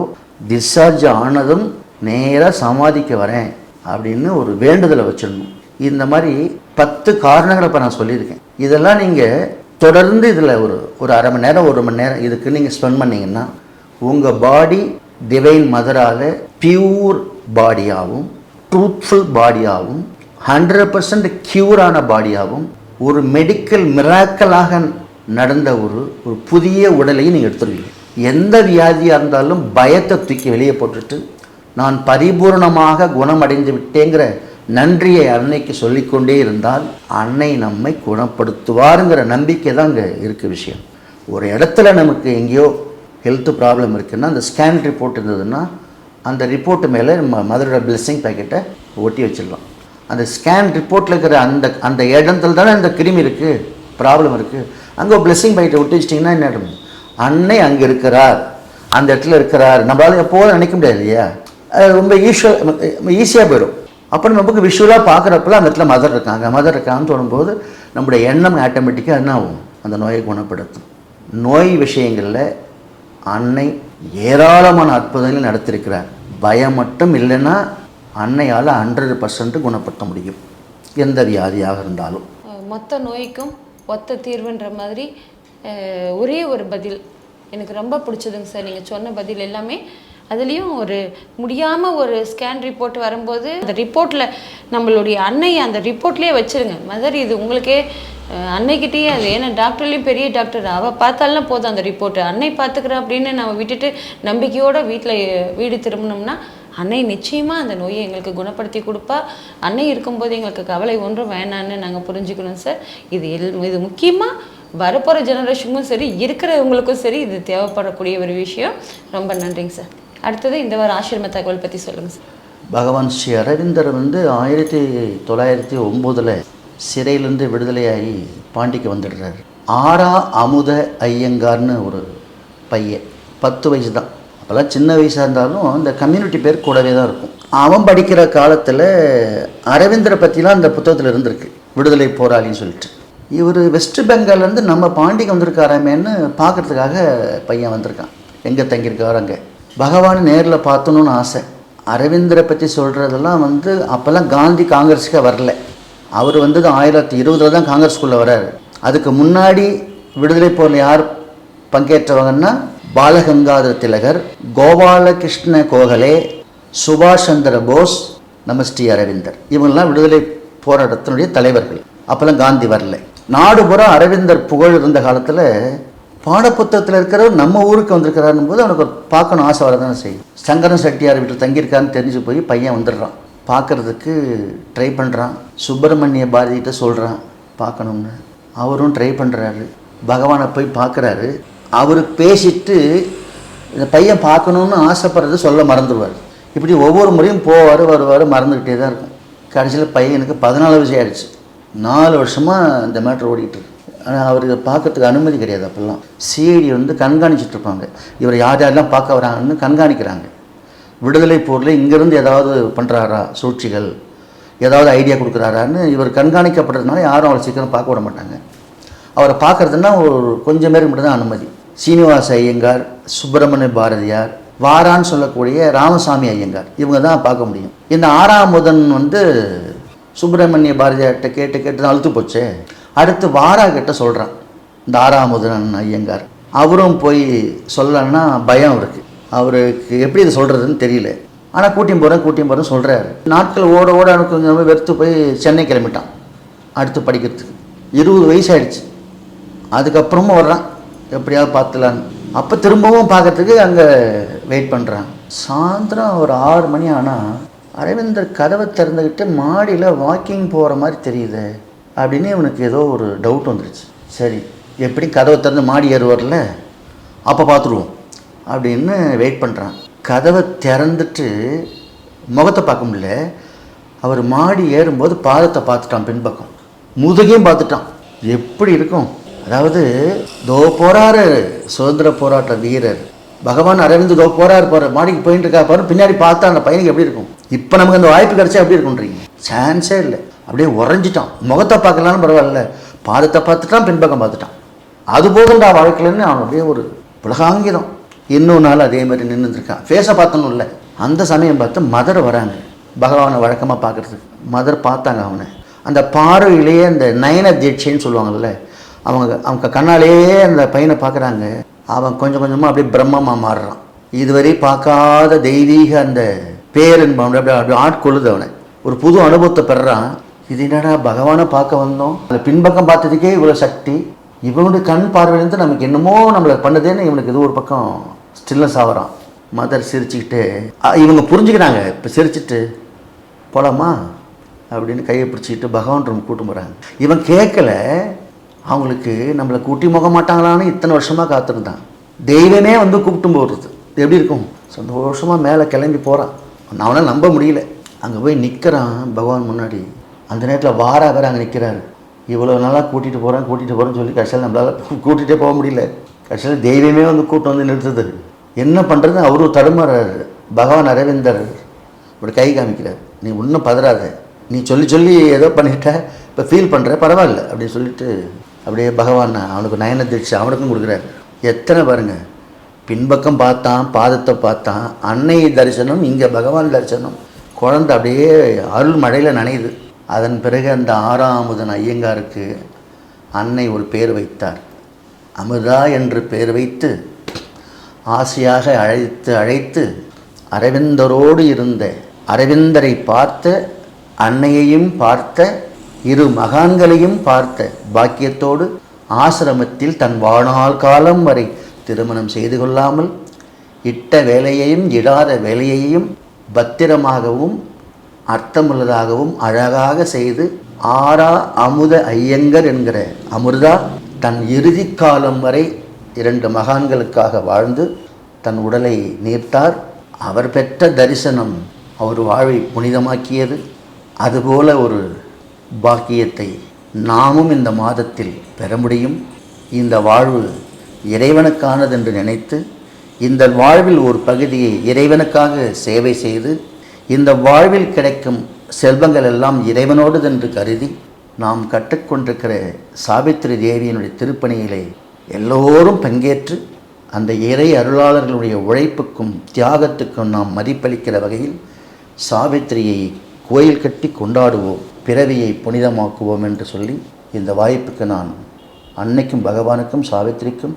[SPEAKER 2] டிஸ்சார்ஜ் ஆனதும் நேராக சமாதிக்க வரேன் அப்படின்னு ஒரு வேண்டுதலை வச்சிடணும். இந்த மாதிரி பத்து காரணங்களை இப்போ நான் சொல்லியிருக்கேன். இதெல்லாம் நீங்கள் தொடர்ந்து இதில் ஒரு ஒரு அரை மணி நேரம் ஒரு மணி நேரம் இதுக்கு நீங்கள் ஸ்பெண்ட் பண்ணீங்கன்னா உங்கள் பாடி டிவைன் மதரால் பியூர் பாடியாகவும் ட்ரூத்ஃபுல் பாடியாகவும் ஹண்ட்ரட் பர்சன்ட் க்யூரான பாடியாகவும் ஒரு மெடிக்கல் மிராக்கலாக நடந்த ஒரு ஒரு புதிய உடலையும் நீங்கள் எடுத்துருவீங்க. எந்த வியாதியாக இருந்தாலும் பயத்தை தூக்கி வெளியே போட்டுட்டு நான் பரிபூர்ணமாக குணமடைந்து விட்டேங்கிற நன்றியை அன்னைக்கு சொல்லிக்கொண்டே இருந்தால் அன்னை நம்மை குணப்படுத்துவாருங்கிற நம்பிக்கை தான் இங்கே இருக்க விஷயம். ஒரு இடத்துல நமக்கு எங்கேயோ ஹெல்த் ப்ராப்ளம் இருக்குன்னா அந்த ஸ்கேன் ரிப்போர்ட் இருந்ததுன்னா அந்த ரிப்போர்ட் மேலே நம்ம மதரோட பிளெஸ்ஸிங் பேக்கெட்டை ஒட்டி வச்சிடலாம். அந்த ஸ்கேன் ரிப்போர்ட்டில் இருக்கிற அந்த அந்த இடத்துல தானே அந்த கிருமி இருக்குது ப்ராப்ளம் இருக்குது அங்கே ஒரு பிளெஸ்ஸிங் பைட்டை விட்டு வச்சிட்டிங்கன்னா என்ன ஆகிடும் அன்னை அங்கே இருக்கிறார். அந்த இடத்துல இருக்கிறார். நம்மளால எப்போதும் நினைக்க முடியாது இல்லையா? ரொம்ப ஈஸியாக ஈஸியாக போயிடும். அப்புறம் நமக்கு விஷுவலாக பார்க்குறப்பல அந்த இடத்துல மதர் இருக்காங்க. மதர் இருக்காங்கன்னு தோணும்போது நம்முடைய எண்ணம் ஆட்டோமேட்டிக்காக என்ன ஆகும்? அந்த நோயை குணப்படுத்தும். நோய் விஷயங்களில் அன்னை ஏராளமான அற்புதங்கள் நடத்திருக்கிறார் பயம் மட்டும் இல்லைன்னா அன்னையால் ஹண்ட்ரட் பர்சன்ட் குணப்படுத்த முடியும். எந்த வியாதியாக இருந்தாலும்.
[SPEAKER 1] மொத்த நோய்க்கும் ஒத்த தீர்வுன்ற மாதிரி ஒரே ஒரு பதில் எனக்கு ரொம்ப பிடிச்சதுங்க சார். நீங்கள் சொன்ன பதில் எல்லாமே அதுலேயும் ஒரு முடியாமல் ஒரு ஸ்கேன் ரிப்போர்ட் வரும்போது அந்த ரிப்போர்ட்டில் நம்மளுடைய அன்னையை அந்த ரிப்போர்ட்லேயே வச்சுருங்க. மதர் இது உங்களுக்கே அன்னைக்கிட்டேயே அது. ஏன்னா டாக்டர்லேயும் பெரிய டாக்டர். அவள் பார்த்தாலும் போதும் அந்த ரிப்போர்ட்டு அன்னை பார்த்துக்கிறா அப்படின்னு நம்ம விட்டுட்டு நம்பிக்கையோடு வீட்டில் வீடு திரும்பினோம்னா அன்னை நிச்சயமாக அந்த நோயை எங்களுக்கு குணப்படுத்தி கொடுப்பா. அன்னை இருக்கும்போது எங்களுக்கு கவலை ஒன்றும் வேணான்னு நாங்கள் புரிஞ்சுக்கணும் சார் இது எல் இது முக்கியமாக வரப்போகிற ஜெனரேஷனுக்கும் சரி இருக்கிறவங்களுக்கும் சரி இது தேவைப்படக்கூடிய ஒரு விஷயம். ரொம்ப நன்றிங்க சார் அடுத்தது இந்த வாரம் ஆசிரம தகவல் பற்றி சொல்லுங்கள் சார்
[SPEAKER 2] பகவான் ஸ்ரீ அரவிந்தர் வந்து ஆயிரத்தி தொள்ளாயிரத்தி ஒம்போதில் சிறையிலேருந்து விடுதலையாகி பாண்டிக்கு வந்துடுறாரு. ஆரா அமுத ஐயங்கார்னு ஒரு பையன் பத்து வயசு தான் அப்போல்லாம் சின்ன வயசாக இருந்தாலும் இந்த கம்யூனிட்டி பேர் கூடவே தான் இருக்கும். அவன் படிக்கிற காலத்தில் அரவிந்தரை பற்றிலாம் அந்த புத்தகத்தில் இருந்திருக்கு. விடுதலை போராளின்னு சொல்லிட்டு. இவர் வெஸ்ட் பெங்கால்லேருந்து நம்ம பாண்டிக்கு வந்திருக்காராமேன்னு பார்க்கறதுக்காக பையன் வந்திருக்கான். எங்கே தங்கியிருக்காரு அங்கே. பகவான் நேரில் பார்த்தணும்னு ஆசை. அரவிந்தரை பற்றி சொல்கிறதெல்லாம் வந்து அப்போல்லாம் காந்தி காங்கிரஸுக்கே வரல. அவர் வந்தது ஆயிரத்தி இருபதில் தான் காங்கிரஸ்குள்ளே வர்றாரு அதுக்கு முன்னாடி விடுதலை போரில் யார் பங்கேற்றவங்கன்னா பாலகங்காதர திலகர் கோபாலகிருஷ்ண கோகலே சுபாஷ் சந்திர போஸ் நம்ம ஸ்ரீ அரவிந்தர். இவங்கெல்லாம் விடுதலை போராட்டத்தினுடைய தலைவர்கள். அப்போல்லாம் காந்தி வரல. நாடுபுறம் அரவிந்தர் புகழ் இருந்த காலத்தில் பாடப்புத்தகத்தில் இருக்கிறவர் நம்ம ஊருக்கு வந்திருக்கிறாருன்னு போது அவனுக்கு பார்க்கணும் ஆசை வரதானே செய்யும். சங்கரன் செட்டியார் வீட்டில் தங்கியிருக்கான்னு தெரிஞ்சு போய் பையன் வந்துடுறான். பார்க்கறதுக்கு ட்ரை பண்ணுறான் சுப்பிரமணிய பாரதிகிட்ட சொல்கிறான் பார்க்கணும்னு. அவரும் ட்ரை பண்ணுறாரு பகவானை போய் பார்க்குறாரு. அவர் பேசிட்டு இந்த பையன் பார்க்கணுன்னு ஆசைப்படுறது சொல்ல மறந்துடுவார். இப்படி ஒவ்வொரு முறையும் போவார் வருவார் மறந்துக்கிட்டே தான் இருக்கும். கடைசியில் பையனுக்கு பதினாலு வயசு ஆயிடுச்சு. நாலு வருஷமாக இந்த மேட்ரு ஓடிக்கிட்டு இருக்கு. ஆனால் அவர் இதை பார்க்கறதுக்கு அனுமதி கிடையாது அப்போல்லாம். சிஐடி வந்து கண்காணிச்சிட்டு இருப்பாங்க. இவர் யார் யாரெல்லாம் பார்க்க வராங்கன்னு கண்காணிக்கிறாங்க. விடுதலை போரில் இங்கேருந்து ஏதாவது பண்ணுறாரா சூழ்ச்சிகள்? ஏதாவது ஐடியா கொடுக்குறாரான்னு இவர் கண்காணிக்கப்படுறதுனால யாரும் அவரை சீக்கிரம் பார்க்க விட மாட்டாங்க. அவரை பார்க்கறதுன்னா ஒரு கொஞ்சம் பேருக்கு மட்டும் தான் அனுமதி. சீனிவாச ஐயங்கார் சுப்பிரமணிய பாரதியார் வாரான்னு சொல்லக்கூடிய ராமசாமி ஐயங்கார். இவங்க தான் பார்க்க முடியும். இந்த ஆறாம் முதன் வந்து சுப்பிரமணிய பாரதியார்கிட்ட கேட்டு கேட்டு தான் அழுத்து போச்சே. அடுத்து வாரா கிட்ட சொல்கிறான் இந்த ஆறாமுதன் ஐயங்கார். அவரும் போய் சொல்லன்னா பயம் அவருக்கு. அவருக்கு எப்படி இதை சொல்கிறதுன்னு தெரியல. ஆனால் கூட்டியும் போகிறேன் கூட்டியும் போகிறேன் சொல்கிறாரு நாட்கள் ஓட ஓட எனக்கு கொஞ்சம் வெறுத்து போய் சென்னை கிளம்பிட்டான். அடுத்து படிக்கிறதுக்கு. இருபது வயசு ஆயிடுச்சு அதுக்கப்புறமும் வர்றான் எப்படியாவது பார்த்துலான்னு அப்போ திரும்பவும் பார்க்கறதுக்கு அங்கே வெயிட் பண்ணுறான் சாயந்தரம் ஒரு ஆறு மணி ஆனால் அரவிந்தர் கதவை திறந்துக்கிட்டு மாடியில் வாக்கிங் போகிற மாதிரி தெரியுது அப்படின்னு இவனுக்கு ஏதோ ஒரு டவுட் வந்துருச்சு. சரி எப்படி கதவை திறந்து மாடி ஏறுவார்ல? அப்போ பார்த்துருவோம் அப்படின்னு வெயிட் பண்ணுறான் கதவை திறந்துட்டு முகத்தை பார்க்க முடியல. அவர் மாடி ஏறும்போது பாதத்தை பார்த்துட்டான் பின்பக்கம். முதுகையும் பார்த்துட்டான். எப்படி இருக்கும்? அதாவது தோ போறாரு சுதந்திர போராட்ட வீரர். பகவான் அரவிந்த் தோ போறாரு போற மாடிக்கு போயிட்டு இருக்கா பாரு பின்னாடி பார்த்தா அந்த பையனுக்கு எப்படி இருக்கும்? இப்போ நமக்கு அந்த வாய்ப்பு கிடைச்சா எப்படி இருக்கும்ன்றீங்க? சான்ஸே இல்லை. அப்படியே உறைஞ்சிட்டான். முகத்தை பார்க்கலான்னு பரவாயில்ல. பாதத்தை பார்த்துட்டான் பின்பக்கம் பார்த்துட்டான். அது போதுண்டா வாழ்க்கையிலன்னு அவன் அப்படியே ஒரு உலகாங்கிதம். இன்னொரு நாள் அதே மாதிரி நின்றுருக்கான் ஃபேஸை பார்த்தனும் இல்லை. அந்த சமயம் பார்த்து மதர் வராங்க. பகவானை வழக்கமாக பார்க்குறதுக்கு. மதர் பார்த்தாங்க அவனை. அந்த பார்வையிலேயே அந்த நயன தீட்சைன்னு சொல்லுவாங்கல்ல அவங்க அவங்க கண்ணாலேயே அந்த பையனை பார்க்குறாங்க. அவன் கொஞ்சம் கொஞ்சமாக அப்படியே பிரம்மமாக மாறுறான். இதுவரை பார்க்காத தெய்வீக அந்த பேரன்பு அப்படியே அப்படியே ஆட்கொள்ளுது அவனை. ஒரு புது அனுபவத்தை பெறுறான் இது என்னடா பகவானை பார்க்க வந்தோம். அந்த பின்பக்கம் பார்த்ததுக்கே இவ்வளோ சக்தி. இவனுடைய கண் பார்வையிலேருந்து நமக்கு என்னமோ நம்மளை பண்ணுதேன்னு இவனுக்கு இது ஒரு பக்கம் ஸ்டில்னஸ் ஆகிறான் மதர் சிரிச்சுக்கிட்டு இவங்க புரிஞ்சுக்கிறாங்க. இப்போ சிரிச்சிட்டு போலாமா? அப்படின்னு கையை பிடிச்சிக்கிட்டு பகவான் ரூம் கூட்டம் போகிறாங்க இவன் கேட்கல. அவங்களுக்கு நம்மளை கூட்டி போக மாட்டாங்களான்னு இத்தனை வருஷமாக காத்திருந்தான். தெய்வமே வந்து கூப்பிட்டு போடுறது. இது எப்படி இருக்கும்? சந்தோஷமாக மேலே கிளம்பி போகிறான் அவனால் நம்ப முடியல. அங்கே போய் நிற்கிறான் பகவான் முன்னாடி. அந்த நேரத்தில் வாரா வேறு அங்கே நிற்கிறாரு இவ்வளோ நாளாக கூட்டிகிட்டு போகிறேன் கூட்டிகிட்டு போகிறேன்னு சொல்லி கடைசியில் நம்மளால் கூட்டிகிட்டே போக முடியல. கடைசியில் தெய்வமே வந்து கூட்டம் வந்து நிறுத்துது. என்ன பண்ணுறது அவரும் தடுமாறாரு. பகவான் அரவிந்தர் இப்படி கை காமிக்கிறார். நீ ஒன்றும் பதறாத. நீ சொல்லி சொல்லி ஏதோ பண்ணிட்ட. இப்போ ஃபீல் பண்ணுற பரவாயில்ல. அப்படின்னு சொல்லிட்டு அப்படியே பகவான் அவனுக்கு நயன தீட்சை அவனுக்கும் கொடுக்குறாரு. எத்தனை பாருங்க. பின்பக்கம் பார்த்தான் பாதத்தை பார்த்தான் அன்னை தரிசனம் இங்கே பகவான் தரிசனம். குழந்தை அப்படியே அருள் மழையில் நனையுது. அதன் பிறகு அந்த ஆறாமுதன் ஐயங்காருக்கு அன்னை ஒரு பேர் வைத்தார். அமிர்தா என்று பெயர் வைத்து ஆசையாக அழைத்து அழைத்து அரவிந்தரோடு இருந்த அரவிந்தரை பார்த்த அன்னையையும் பார்த்த இரு மகான்களையும் பார்த்த பாக்கியத்தோடு ஆசிரமத்தில் தன் வாழ்நாள் காலம் வரை திருமணம் செய்து கொள்ளாமல் இட்ட வேலையையும் இடாத வேலையையும் பத்திரமாகவும் அர்த்தமுள்ளதாகவும் அழகாக செய்து ஆரா அமுத ஐயங்கர் என்கிற அமிர்தா தன் இறுதி காலம் வரை இரண்டு மகான்களுக்காக வாழ்ந்து தன் உடலை நீர்த்தார். அவர் பெற்ற தரிசனம் அவர் வாழ்வை புனிதமாக்கியது. அதுபோல ஒரு பாக்கியத்தை நாமும் இந்த மாதத்தில் பெற முடியும். இந்த வாழ்வு இறைவனுக்கானது என்று நினைத்து இந்த வாழ்வில் ஒரு பகுதியை இறைவனுக்காக சேவை செய்து இந்த வாழ்வில் கிடைக்கும் செல்வங்கள் எல்லாம் இறைவனோடு என்று கருதி நாம் கற்றுக்கொண்டிருக்கிற சாவித்திரி தேவியினுடைய திருப்பணியிலே எல்லோரும் பங்கேற்று அந்த இறை அருளாளர்களுடைய உழைப்புக்கும் தியாகத்துக்கும் நாம் மதிப்பளிக்கிற வகையில் சாவித்திரியை கோயில் கட்டி கொண்டாடுவோம். பிறவியை புனிதமாக்குவோம் என்று சொல்லி இந்த வாய்ப்புக்கு நான் அன்னைக்கும் பகவானுக்கும் சாவித்திரிக்கும்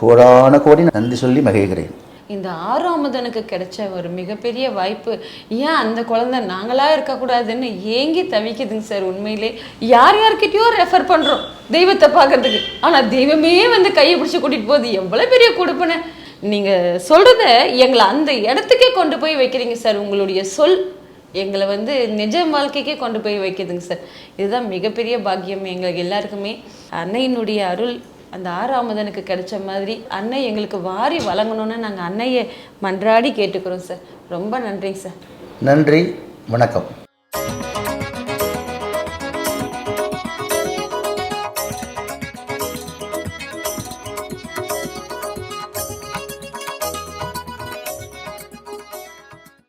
[SPEAKER 2] கோடான கோடி நன்றி சொல்லி மகிழ்கிறேன்.
[SPEAKER 1] இந்த ஆறாமதனுக்கு கிடைச்ச ஒரு மிகப்பெரிய வாய்ப்பு ஏன் அந்த குழந்தை நாங்களாக இருக்கக்கூடாதுன்னு ஏங்கி தவிக்குதுங்க சார் உண்மையிலே. யார் யார்கிட்டயோ ரெஃபர் பண்ணுறோம் தெய்வத்தை பார்க்கறதுக்கு. ஆனால் தெய்வமே வந்து கையை பிடிச்சி கூட்டிகிட்டு போகுது எவ்வளோ பெரிய கொடுப்பனை. நீங்கள் சொல்கிறத எங்களை அந்த இடத்துக்கே கொண்டு போய் வைக்கிறீங்க சார் உங்களுடைய சொல். எங்களை வந்து நிஜ வாழ்க்கைக்கே கொண்டு போய் வைக்குதுங்க சார். இதுதான் மிகப்பெரிய பாக்கியம் எங்களுக்கு எல்லாருக்குமே. அன்னையினுடைய அருள் அந்த ஆறாமதனுக்கு கிடைச்ச மாதிரி அன்னை எங்களுக்கு வாரி வழங்கணும்னு நாங்கள் அன்னையை மன்றாடி கேட்டுக்கிறோம் சார். ரொம்ப நன்றிங்க சார்.
[SPEAKER 2] நன்றி வணக்கம்.